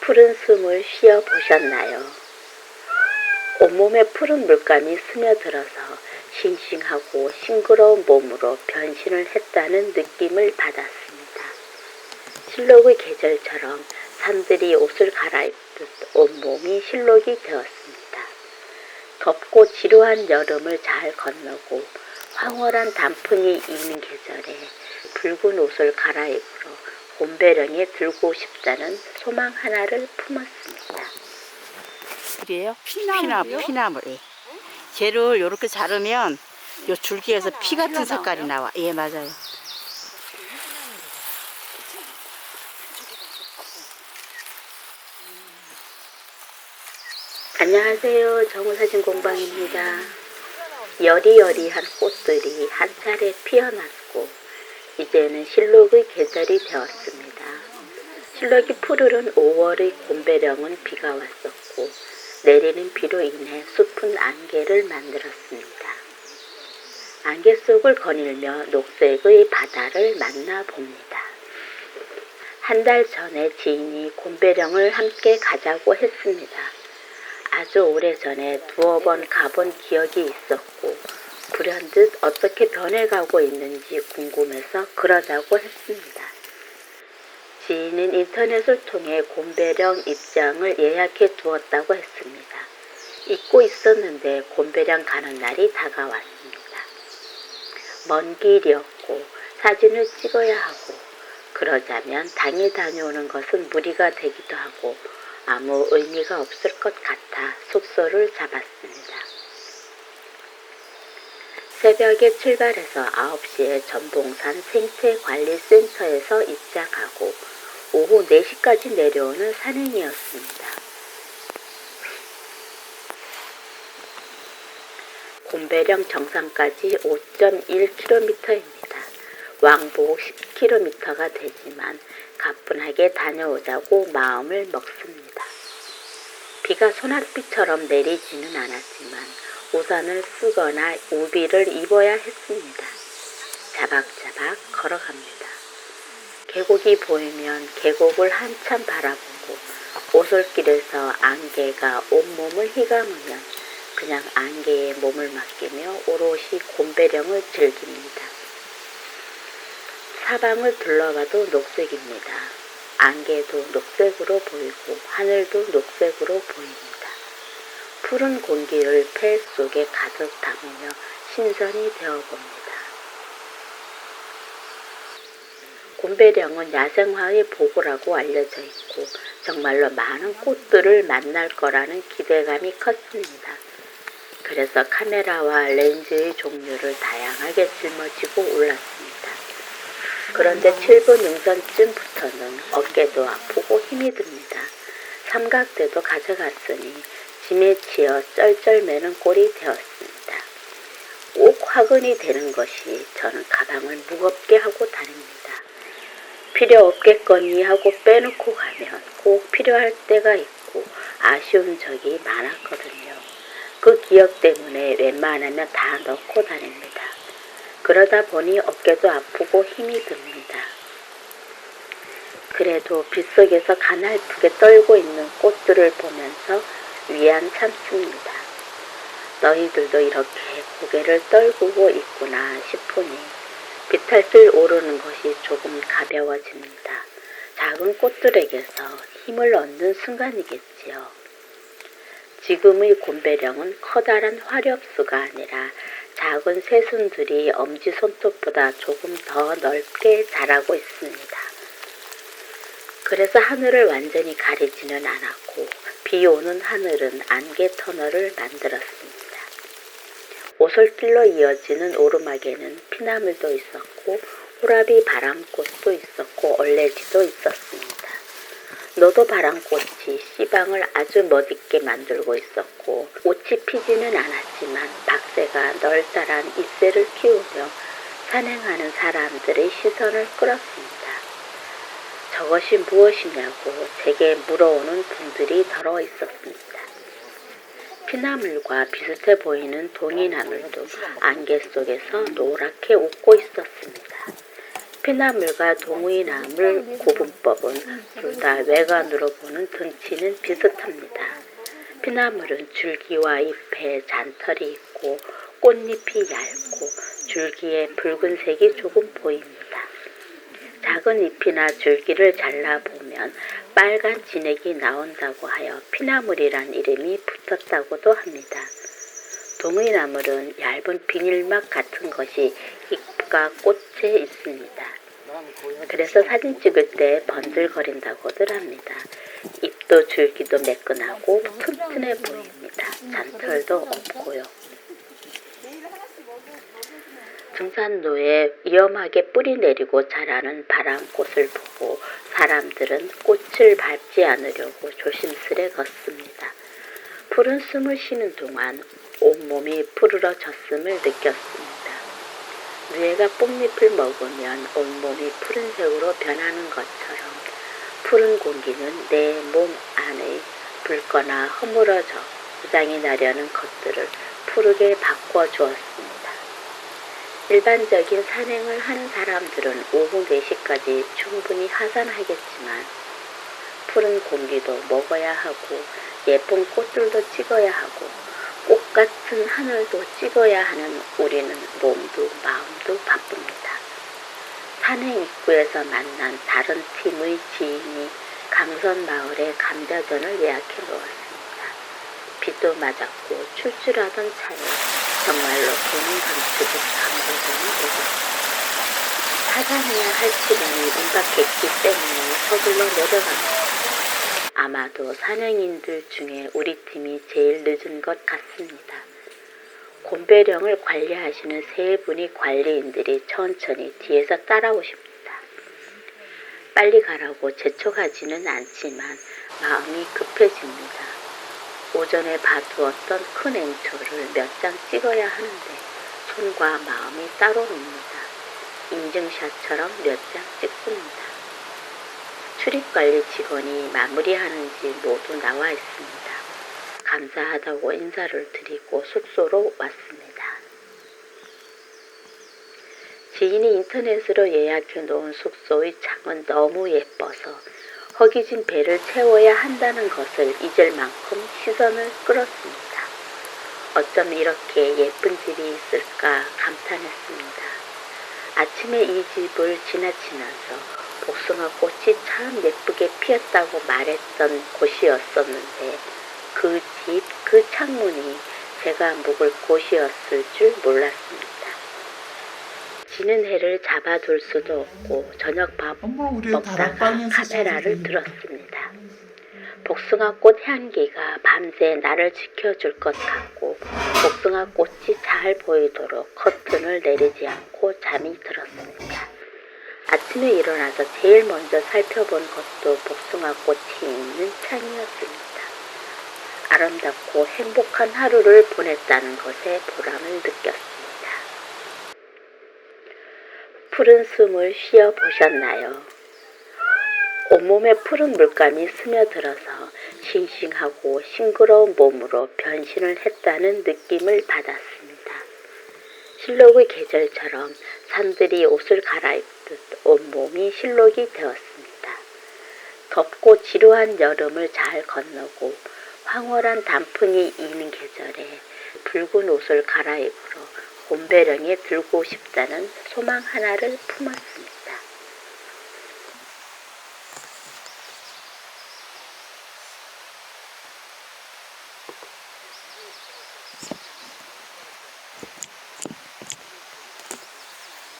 푸른 숨을 쉬어 보셨나요? 온몸에 푸른 물감이 스며들어서 싱싱하고 싱그러운 몸으로 변신을 했다는 느낌을 받았습니다. 실록의 계절처럼 산들이 옷을 갈아입듯 온몸이 실록이 되었습니다. 덥고 지루한 여름을 잘 건너고 황홀한 단풍이 이는 계절에 붉은 옷을 갈아입으러 곰배령에 들고 싶다는 소망 하나를 품었습니다. 이게요? 피나무, 피나무. 예. 쟤를 이렇게 자르면 요 줄기에서 피 같은 색깔이 나와. 예, 맞아요. 안녕하세요. 정우사진 공방입니다. 여리여리한 꽃들이 한 차례 피어났고 이제는 실록의 계절이 되었습니다. 실록이 푸르른 5월의 곰배령은 비가 왔었고 내리는 비로 인해 숲은 안개를 만들었습니다. 안개 속을 거닐며 녹색의 바다를 만나 봅니다. 한 달 전에 지인이 곰배령을 함께 가자고 했습니다. 아주 오래전에 두어 번 가본 기억이 있었고 불현듯 어떻게 변해가고 있는지 궁금해서 그러자고 했습니다. 지인은 인터넷을 통해 곰배령 입장을 예약해 두었다고 했습니다. 잊고 있었는데 곰배령 가는 날이 다가왔습니다. 먼 길이었고 사진을 찍어야 하고 그러자면 당일 다녀오는 것은 무리가 되기도 하고 아무 의미가 없을 것 같아 숙소를 잡았습니다. 새벽에 출발해서 9시에 전봉산 생태관리센터에서 입장하고 오후 4시까지 내려오는 산행이었습니다. 곰배령 정상까지 5.1km입니다. 왕복 10km가 되지만 가뿐하게 다녀오자고 마음을 먹습니다. 비가 소낙비처럼 내리지는 않았지만 우산을 쓰거나 우비를 입어야 했습니다. 자박자박 걸어갑니다. 계곡이 보이면 계곡을 한참 바라보고 오솔길에서 안개가 온몸을 휘감으면 그냥 안개에 몸을 맡기며 오롯이 곰배령을 즐깁니다. 사방을 둘러봐도 녹색입니다. 안개도 녹색으로 보이고 하늘도 녹색으로 보입니다. 푸른 공기를 폐 속에 가득 담으며 신선이 되어 봅니다. 곰배령은 야생화의 보고라고 알려져 있고 정말로 많은 꽃들을 만날 거라는 기대감이 컸습니다. 그래서 카메라와 렌즈의 종류를 다양하게 짊어지고 올랐습니다. 그런데 7분 능선쯤부터는 어깨도 아프고 힘이 듭니다. 삼각대도 가져갔으니 짐에 치여 쩔쩔매는 꼴이 되었습니다. 꼭 화근이 되는 것이 저는 가방을 무겁게 하고 다닙니다. 필요 없겠거니 하고 빼놓고 가면 꼭 필요할 때가 있고 아쉬운 적이 많았거든요. 그 기억 때문에 웬만하면 다 넣고 다닙니다. 그러다 보니 어깨도 아프고 힘이 듭니다. 그래도 빗속에서 가날프게 떨고 있는 꽃들을 보면서 위안 참습니다. 너희들도 이렇게 고개를 떨구고 있구나 싶으니 비탈길 오르는 것이 조금 가벼워집니다. 작은 꽃들에게서 힘을 얻는 순간이겠지요. 지금의 곰배령은 커다란 화렵수가 아니라 작은 새순들이 엄지손톱보다 조금 더 넓게 자라고 있습니다. 그래서 하늘을 완전히 가리지는 않았고 비 오는 하늘은 안개 터널을 만들었습니다. 오솔길로 이어지는 오르막에는 피나물도 있었고 호라비 바람꽃도 있었고 얼레지도 있었습니다. 너도 바람꽃이 씨방을 아주 멋있게 만들고 있었고 꽃이 피지는 않았지만 박새가 널따란 잎새를 키우며 산행하는 사람들의 시선을 끌었습니다. 저것이 무엇이냐고 제게 물어오는 분들이 더러 있었습니다. 피나물과 비슷해 보이는 동이나물도 안개 속에서 노랗게 웃고 있었습니다. 피나물과 동이나물 구분법은 둘 다 외관으로 보는 등치는 비슷합니다. 피나물은 줄기와 잎에 잔털이 있고 꽃잎이 얇고 줄기에 붉은색이 조금 보입니다. 작은 잎이나 줄기를 잘라보면 빨간 진액이 나온다고 하여 피나물이란 이름이 붙었다고도 합니다. 동의나물은 얇은 비닐막 같은 것이 잎과 꽃에 있습니다. 그래서 사진 찍을 때 번들거린다고들 합니다. 잎 도 줄기도 매끈하고 튼튼해 보입니다. 잔털도 없고요. 등산로에 위험하게 뿌리 내리고 자라는 바람꽃을 보고 사람들은 꽃을 밟지 않으려고 조심스레 걷습니다. 푸른 숨을 쉬는 동안 온몸이 푸르러졌음을 느꼈습니다. 뇌가 뽕잎을 먹으면 온몸이 푸른색으로 변하는 것처럼 푸른 공기는 내 몸 안에 붉거나 허물어져 고장이 나려는 것들을 푸르게 바꿔주었습니다. 일반적인 산행을 하는 사람들은 오후 4시까지 충분히 하산하겠지만 푸른 공기도 먹어야 하고 예쁜 꽃들도 찍어야 하고 꽃 같은 하늘도 찍어야 하는 우리는 몸도 마음도 바쁩니다. 산행 입구에서 만난 다른 팀의 지인이 강선 마을에 감자전을 예약해 놓았습니다. 비도 맞았고 출출하던 차에 정말로 돈은 감추고 감자전을 먹었습니다. 하산해야 할 시간이 임박했기 때문에 서둘러 내려갑니다. 아마도 산행인들 중에 우리 팀이 제일 늦은 것 같습니다. 곰배령을 관리하시는 세 분이 관리인들이 천천히 뒤에서 따라오십니다. 빨리 가라고 재촉하지는 않지만 마음이 급해집니다. 오전에 봐두었던 큰 앵초를 몇 장 찍어야 하는데 손과 마음이 따로 놉니다. 인증샷처럼 몇 장 찍습니다. 출입관리 직원이 마무리하는지 모두 나와 있습니다. 감사하다고 인사를 드리고 숙소로 왔습니다. 지인이 인터넷으로 예약해 놓은 숙소의 창은 너무 예뻐서 허기진 배를 채워야 한다는 것을 잊을 만큼 시선을 끌었습니다. 어쩜 이렇게 예쁜 집이 있을까 감탄했습니다. 아침에 이 집을 지나치면서 복숭아 꽃이 참 예쁘게 피었다고 말했던 곳이었었는데 그 집, 그 창문이 제가 묵을 곳이었을 줄 몰랐습니다. 지는 해를 잡아둘 수도 없고 저녁 밥 먹다가 카메라를 들었습니다. 복숭아꽃 향기가 밤새 나를 지켜줄 것 같고 복숭아꽃이 잘 보이도록 커튼을 내리지 않고 잠이 들었습니다. 아침에 일어나서 제일 먼저 살펴본 것도 복숭아꽃이 있는 창이었습니다. 아름답고 행복한 하루를 보냈다는 것에 보람을 느꼈습니다. 푸른 숨을 쉬어 보셨나요? 온몸에 푸른 물감이 스며들어서 싱싱하고 싱그러운 몸으로 변신을 했다는 느낌을 받았습니다. 실록의 계절처럼 산들이 옷을 갈아입듯 온몸이 실록이 되었습니다. 덥고 지루한 여름을 잘 건너고 황홀한 단풍이 이는 계절에 붉은 옷을 갈아입으러 곰배령에 들고 싶다는 소망 하나를 품었습니